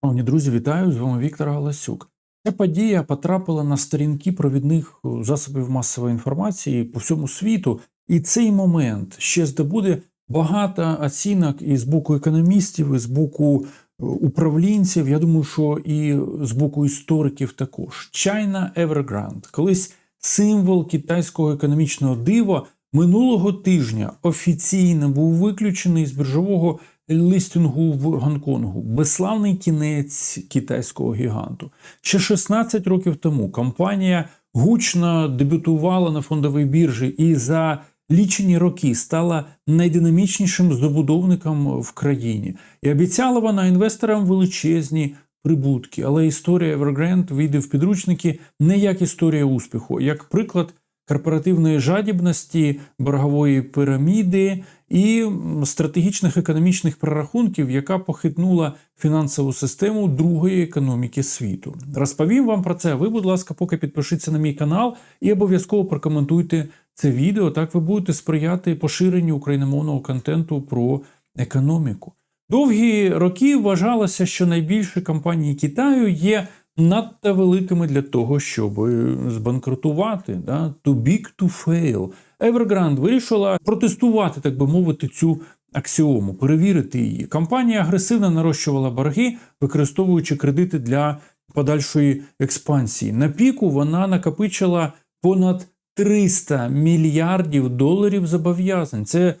Шановні друзі, вітаю! З вами Віктор Галасюк. Ця подія потрапила на сторінки провідних е, засобів масової інформації по всьому світу, і цей момент ще здобуде багато оцінок і з боку економістів, і з боку е, управлінців. Я думаю, що і з боку істориків також. China Evergrande, колись символ китайського економічного дива, минулого тижня офіційно був виключений з біржового листингу в Гонконгу. Безславний кінець китайського гіганту. Ще 16 років тому компанія гучно дебютувала на фондовій біржі і за лічені роки стала найдинамічнішим забудовником в країні. І обіцяла вона інвесторам величезні прибутки. Але історія Evergrande вийде в підручники не як історія успіху, як приклад корпоративної жадібності, боргової піраміди і стратегічних економічних прорахунків, яка похитнула фінансову систему другої економіки світу. Розповім вам про це. Ви, будь ласка, поки підпишіться на мій канал і обов'язково прокоментуйте це відео. Так ви будете сприяти поширенню україномовного контенту про економіку. Довгі роки вважалося, що найбільші компанії Китаю є надто великими для того, щоб збанкрутувати. Да? Too big to fail. Evergrande вирішила протестувати, так би мовити, цю аксіому, перевірити її. Компанія агресивно нарощувала борги, використовуючи кредити для подальшої експансії. На піку вона накопичила понад 300 мільярдів доларів зобов'язань. Це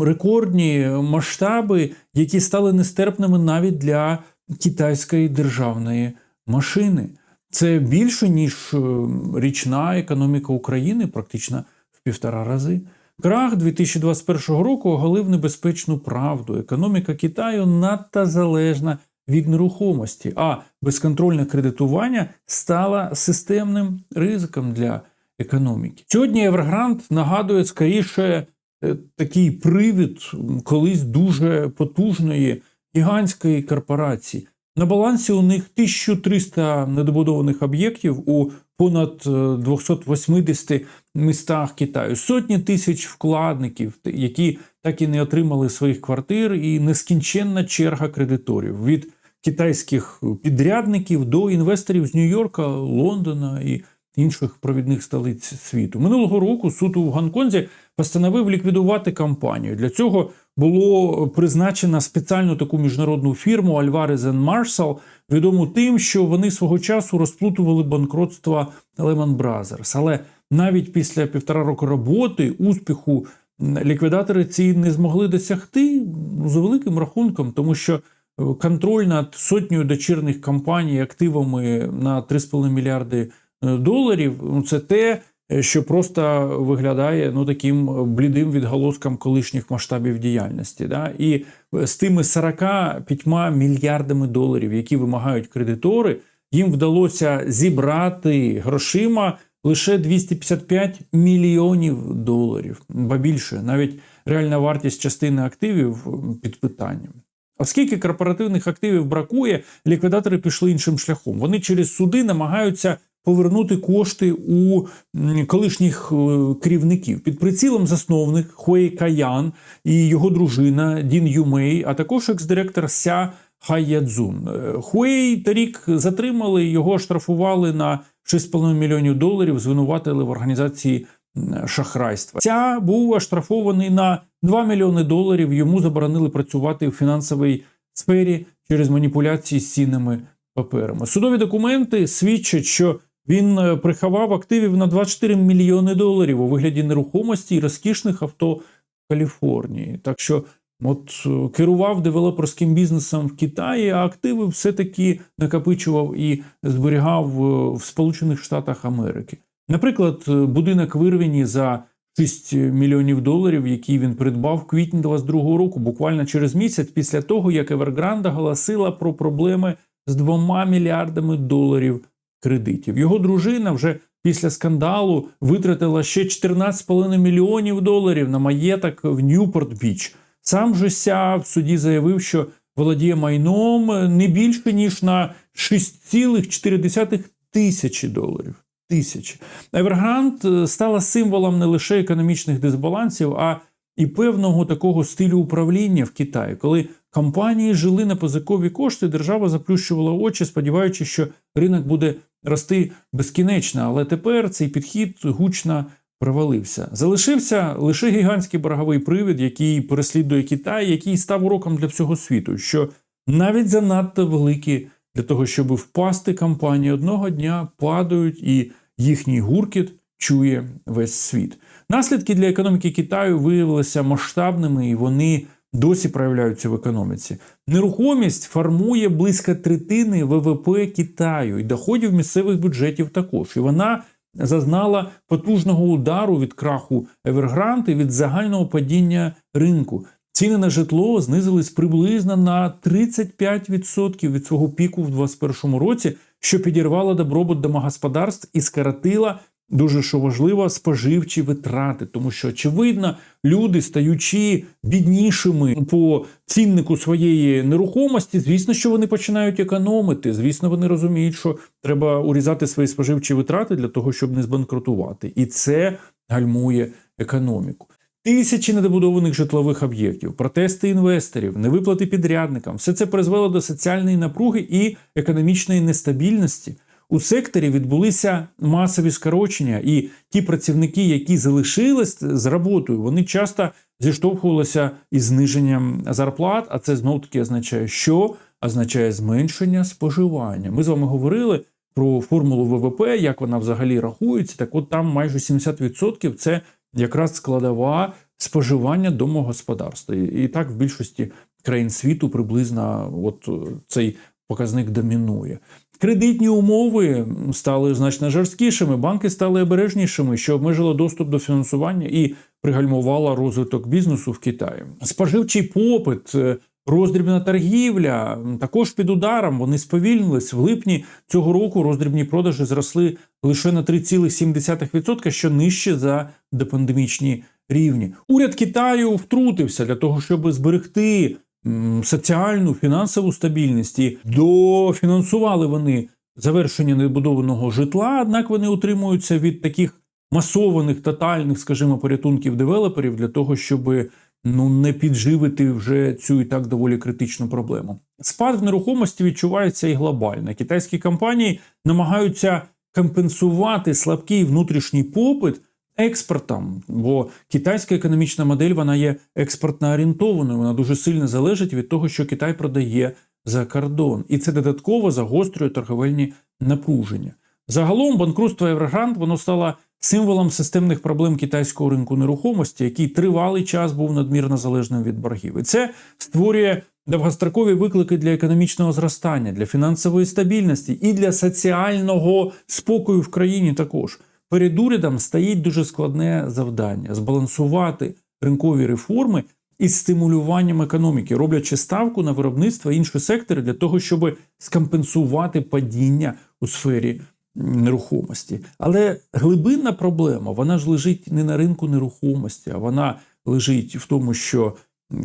рекордні масштаби, які стали нестерпними навіть для китайської державної машини. Це більше, ніж річна економіка України, практично в півтора рази. Крах 2021 року оголив небезпечну правду. Економіка Китаю надто залежна від нерухомості, а безконтрольне кредитування стало системним ризиком для економіки. Сьогодні Evergrande нагадує скоріше такий привід колись дуже потужної гігантської корпорації. На балансі у них 1300 недобудованих об'єктів у понад 280 містах Китаю, сотні тисяч вкладників, які так і не отримали своїх квартир, і нескінченна черга кредиторів від китайських підрядників до інвесторів з Нью-Йорка, Лондона і інших провідних столиць світу. Минулого року суд у Гонконзі постановив ліквідувати компанію. Для цього було призначено спеціальну таку міжнародну фірму Alvarez Marshall, відому тим, що вони свого часу розплутували банкротство Lehman Brothers. Але навіть після півтора року роботи успіху ліквідатори ці не змогли досягти ну, за великим рахунком, тому що контроль над сотнею дочірних компаній активами на 3,5 мільярди доларів ну, це те. Що просто виглядає ну таким блідим відголоском колишніх масштабів діяльності, Да? і з тими 45 мільярдами доларів, які вимагають кредитори, їм вдалося зібрати грошима лише 255 мільйонів доларів, ба більше навіть реальна вартість частини активів під питанням. Оскільки корпоративних активів бракує, ліквідатори пішли іншим шляхом. Вони через суди намагаються повернути кошти у колишніх керівників під прицілом засновник Хуей Каян і його дружина Дін Юмей, а також екс-директор Ся Хайядзун. Хуей торік затримали його штрафували на 6,5 мільйонів доларів. Звинуватили в організації шахрайства. Ця був оштрафований на 2 мільйони доларів. Йому заборонили працювати в фінансовій сфері через маніпуляції з цінними паперами. Судові документи свідчать, що він приховав активів на 24 мільйони доларів у вигляді нерухомості і розкішних авто в Каліфорнії. Так що, от керував девелоперським бізнесом в Китаї, а активи все-таки накопичував і зберігав в Сполучених Штатах Америки. Наприклад, будинок в Ірвіні за 6 мільйонів доларів, який він придбав в квітні 22 року, буквально через місяць після того, як Evergrande оголосила про проблеми з 2 мільярдами доларів кредитів. Його дружина вже після скандалу витратила ще 14,5 мільйонів доларів на маєток в Ньюпорт Біч. Сам же ся в суді заявив, що володіє майном не більше ніж на 6,4 тисячі доларів. Тисячі. Evergrande стала символом не лише економічних дисбалансів, а і певного такого стилю управління в Китаї, коли компанії жили на позикові кошти. Держава заплющувала очі, сподіваючись, що ринок буде рости безкінечно. Але тепер цей підхід гучно провалився. Залишився лише гігантський борговий привід, який переслідує Китай, який став уроком для всього світу. Що навіть занадто великі для того, щоб впасти компанії одного дня падають, і їхній гуркіт чує весь світ. Наслідки для економіки Китаю виявилися масштабними, і вони досі проявляються в економіці. Нерухомість формує близько третини ВВП Китаю і доходів місцевих бюджетів також. І вона зазнала потужного удару від краху і від загального падіння ринку. Ціни на житло знизились приблизно на 35% від свого піку в 2021 році, що підірвало добробут домогосподарств і скоротила дуже що важливо споживчі витрати, тому що очевидно, люди, стаючи біднішими по ціннику своєї нерухомості, звісно, що вони починають економити. Звісно, вони розуміють, що треба урізати свої споживчі витрати для того, щоб не збанкрутувати, і це гальмує економіку. Тисячі недобудованих житлових об'єктів, протести інвесторів, невиплати підрядникам все це призвело до соціальної напруги і економічної нестабільності. У секторі відбулися масові скорочення, і ті працівники, які залишились з роботою, вони часто зіштовхувалися із зниженням зарплат. А це знов таки означає, що означає зменшення споживання. Ми з вами говорили про формулу ВВП, як вона взагалі рахується. Так, от там майже 70% це якраз складова споживання домогосподарства. І так в більшості країн світу приблизно от цей показник домінує. Кредитні умови стали значно жорсткішими, банки стали обережнішими, що обмежило доступ до фінансування і пригальмувало розвиток бізнесу в Китаї. Споживчий попит, роздрібна торгівля також під ударом. Вони сповільнились в липні цього року. Роздрібні продажі зросли лише на 3,7%, що нижче за допандемічні рівні. Уряд Китаю втрутився для того, щоб зберегти соціальну фінансову стабільність і дофінансували вони завершення недобудованого житла, однак вони утримуються від таких масованих тотальних, скажімо, порятунків девелоперів для того, щоб ну не підживити вже цю і так доволі критичну проблему. Спад в нерухомості відчувається і глобально. Китайські компанії намагаються компенсувати слабкий внутрішній попит експортом, бо китайська економічна модель вона є експортно орієнтованою. Вона дуже сильно залежить від того, що Китай продає за кордон, і це додатково загострює торговельні напруження. Загалом банкрутство Evergrande воно стало символом системних проблем китайського ринку нерухомості, який тривалий час був надмірно залежним від боргів. І це створює довгострокові виклики для економічного зростання, для фінансової стабільності і для соціального спокою в країні також. Перед урядом стоїть дуже складне завдання збалансувати ринкові реформи із стимулюванням економіки, роблячи ставку на виробництво і інші сектори для того, щоб скомпенсувати падіння у сфері нерухомості. Але глибинна проблема вона ж лежить не на ринку нерухомості, а вона лежить в тому, що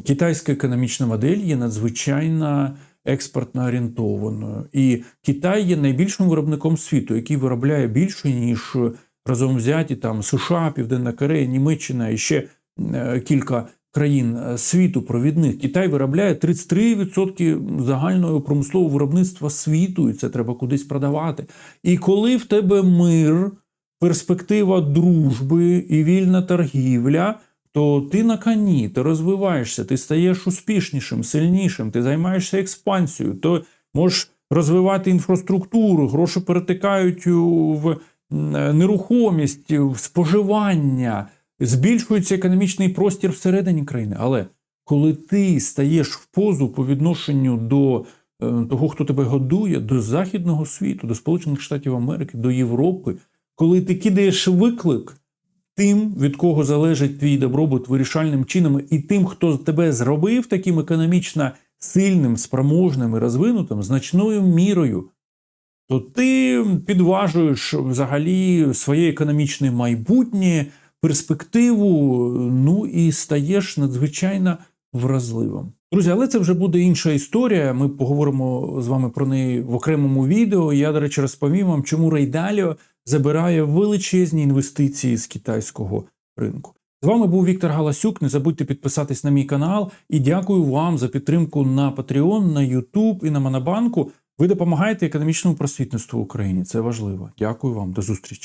китайська економічна модель є надзвичайно експортно орієнтованою, і Китай є найбільшим виробником світу, який виробляє більше ніж разом взяті там США, Південна Корея, Німеччина і ще е, кілька країн е, світу провідних. Китай виробляє 33% загального промислового виробництва світу, і це треба кудись продавати. І коли в тебе мир, перспектива дружби і вільна торгівля. То ти на коні, ти розвиваєшся, ти стаєш успішнішим, сильнішим, ти займаєшся експансією, то можеш розвивати інфраструктуру, гроші перетикають в нерухомість, споживання, збільшується економічний простір всередині країни. Але коли ти стаєш в позу по відношенню до е, того, хто тебе годує, до Західного світу, до Сполучених Штатів Америки, до Європи, коли ти кидаєш виклик тим, від кого залежить твій добробут вирішальним чином, і тим, хто тебе зробив таким економічно сильним, спроможним і розвинутим, значною мірою то ти підважуєш взагалі своє економічне майбутнє, перспективу, ну і стаєш надзвичайно вразливим. Друзі, але це вже буде інша історія. Ми поговоримо з вами про неї в окремому відео. Я, до речі, розповім вам, чому Рейдаліо забирає величезні інвестиції з китайського ринку. З вами був Віктор Галасюк. Не забудьте підписатись на мій канал і дякую вам за підтримку на Patreon, на YouTube і на Монобанку. Ви допомагаєте економічному просвітництву в Україні. Це важливо. Дякую вам. До зустрічі.